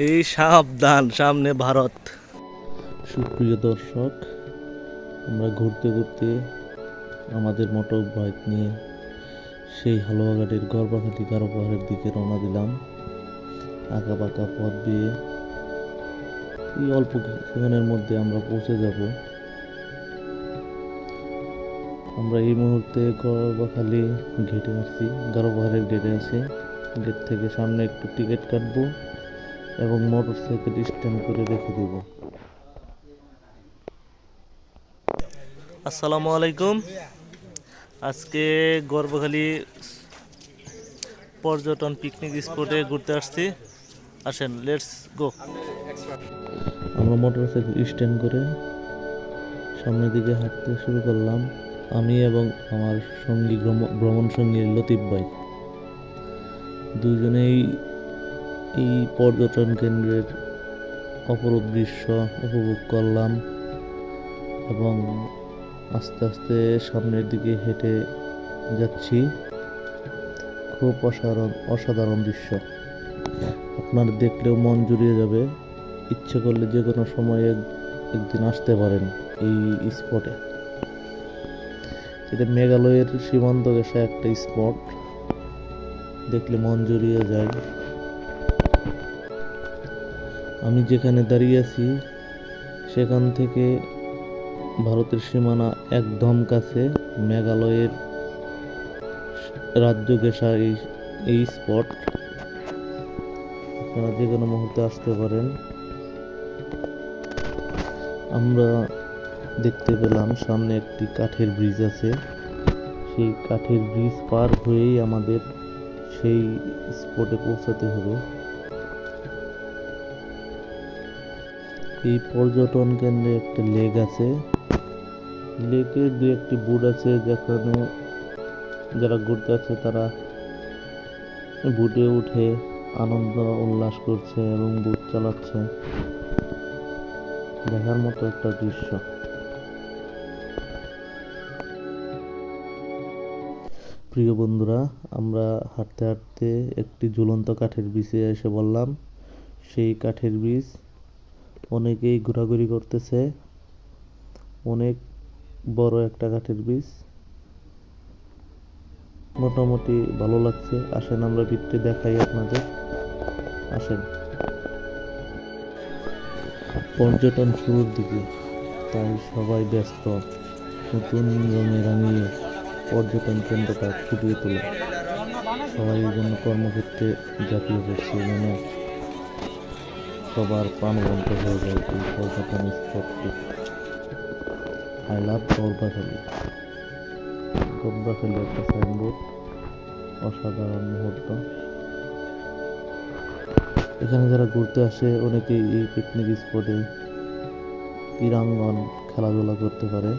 এই সাবধান, সামনে ভারত। সুপ্রিয় দর্শক, আমরা ঘুরতে ঘুরতে আমাদের মোটর বাইক নিয়ে সেই হালুয়াঘাটের গর্বাঘাটি গারো পাহাড়ের দিকে রওনা দিলাম। আঁকা পাকা পথ দিয়ে এই অল্প কিছুক্ষণের মধ্যে আমরা পৌঁছে যাব। আমরা এই মুহূর্তে গর্বাখালি ঘেটে আছি গারো পাহাড়ের গেটে আছি গেট থেকে সামনে একটু টিকিট কাটবো। এবং মোটর সাইকেল স্ট্যান্ড করে রেখে দেবো। আসসালামু আলাইকুম। আজকে গর্বখালী পর্যটন পিকনিক স্পটে ঘুরতে আসছি। আসেন লেটস গো আমরা মোটর সাইকেল স্ট্যান্ড করে সামনের দিকে হাঁটতে শুরু করলাম। আমি এবং আমার সঙ্গী ভ্রম- ভ্রমণ সঙ্গী লতিফ ভাই। দুজনেই এই পর্যটন কেন্দ্রের অপরূপ দৃশ্য উপভোগ করলাম এবং আস্তে আস্তে সামনের দিকে হেঁটে যাচ্ছি। খুব অসাধারণ অসাধারণ দৃশ্য। আপনার দেখলেও মন জুড়িয়ে যাবে। ইচ্ছে করলে যে কোনো সময়ে একদিন আসতে পারেন এই স্পটে। এটা মেঘালয়ের সীমান্ত ঘেঁষা একটা স্পট। দেখলে মন জুড়িয়ে যায়। আমি যেখানে দাঁড়িয়ে আছি, সেখান থেকে ভারতের সীমানা একদম কাছে মেঘালয়ের রাজ্য গেসা এই এই স্পট আপনারা যে কোনো মুহূর্তে আসতে পারেন। আমরা দেখতে পেলাম সামনে একটি কাঠের ব্রিজ আছে। সেই কাঠের ব্রিজ পার হয়েই আমাদের সেই স্পটে পৌঁছাতে হবে। এই পর্যটন কেন্দ্রে একটা লেক আছে। লেকে দু একটি বুট আছে যেখানে যারা ঘুরতে আছে তারা বুটে উঠে আনন্দ, উল্লাস করছে এবং বুট চালাচ্ছে। দেখার মতো একটা দৃশ্য। প্রিয় বন্ধুরা, আমরা হাঁটতে হাঁটতে একটি ঝুলন্ত কাঠের ব্রিজে এসে বললাম সেই কাঠের ব্রিজ অনেকেই ঘোরাঘুরি করতেছে। অনেক বড় একটা কাঠের ব্রিজ মোটামুটি ভালো লাগছে। আসেন, আমরা ভিতরে দেখাই আপনাদের। আসেন। পর্যটন শুরুর দিকে। তাই সবাই ব্যস্ত। নতুন রঙে রাঙিয়ে পর্যটন কেন্দ্রটা ফুটিয়ে তোলা। সবাই এই জন্য কর্মক্ষেত্রে ঝাঁপিয়ে পড়ছে যেন সবার প্রাণবন্ত হয়ে যায় এই পর্যটন স্পটটি আই লাভ গর্বাখালী। গর্বাখালী একটা সাইনবোর্ড অসাধারণ মুহূর্ত। এখানে যারা ঘুরতে আসে, অনেকেই এই পিকনিক স্পটে ক্রীড়াঙ্গন খেলাধুলা করতে পারে।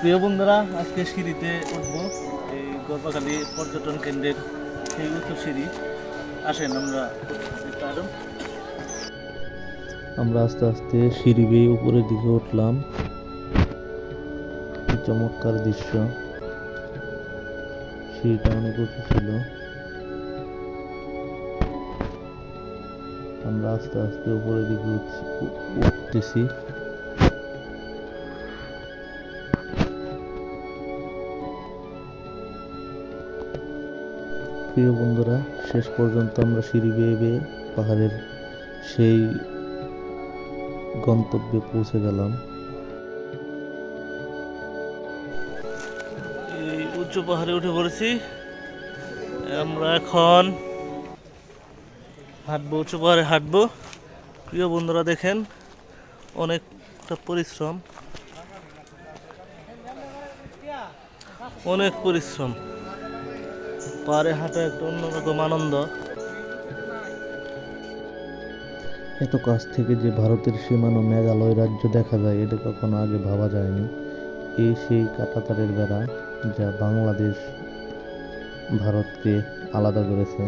প্রিয় বন্ধুরা, আজকে সিঁড়িতে উঠবো। এই গর্বাখালী পর্যটন কেন্দ্রের সেই উঁচু সিঁড়ি। আসেন আমরা আমরা আস্তে আস্তে সিঁড়ি বেয়ে উপরের দিকে উঠলাম। চমৎকার দৃশ্য। সিঁড়িটা অনেক উঁচু ছিল। আমরা আস্তে আস্তে উপরের দিকে উঠতেছি। প্রিয় বন্ধুরা, শেষ পর্যন্ত আমরা সিঁড়ি বেয়ে বেয়ে পাহাড়ের সেই গন্তব্যে পৌঁছে গেলাম। এই উঁচু পাহাড়ে উঠে পড়েছি। আমরা এখন হাঁটবো, উঁচু পাহাড়ে হাঁটবো। প্রিয় বন্ধুরা, দেখেন অনেকটা পরিশ্রম। অনেক পরিশ্রম। পাহাড়ে হাঁটা একটা অন্যরকম আনন্দ। এত কাছ থেকে যে ভারতের সীমানো মেঘালয় রাজ্য দেখা যায়, এটা কখনো আগে ভাবা যায়নি। এই সেই কাটাতারের বেড়া যা বাংলাদেশ ভারতকে আলাদা করেছে।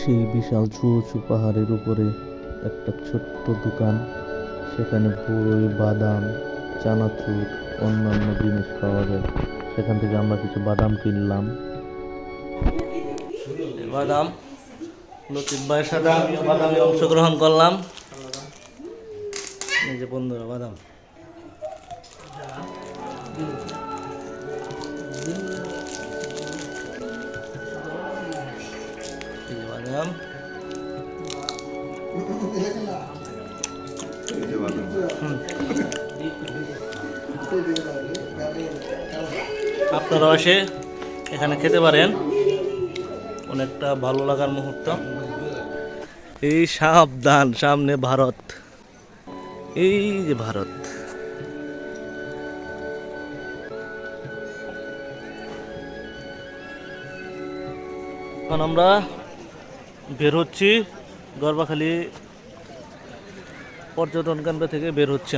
সেই বিশাল উঁচু উঁচু পাহাড়ের উপরে একটা ছোট্ট দোকান, সেখানে বড়ই বাদাম, চানাচুর, অন্যান্য জিনিস পাওয়া যায়। সেখান থেকে আমরা কিছু বাদাম কিনলাম। বাদাম, লতিফ ভাইয়ের সাথে বাদামে অংশগ্রহণ করলাম। এই যে বন্ধুরা, বাদাম। বাদাম। আপনারাও এসে এখানে খেতে পারেন। অনেকটা ভালো লাগার মুহূর্ত। এই সাবধান, সামনে ভারত। এই যে ভারত। এখন আমরা বের হচ্ছি গর্বাখালী পর্যটন কেন্দ্র থেকে বের হচ্ছে।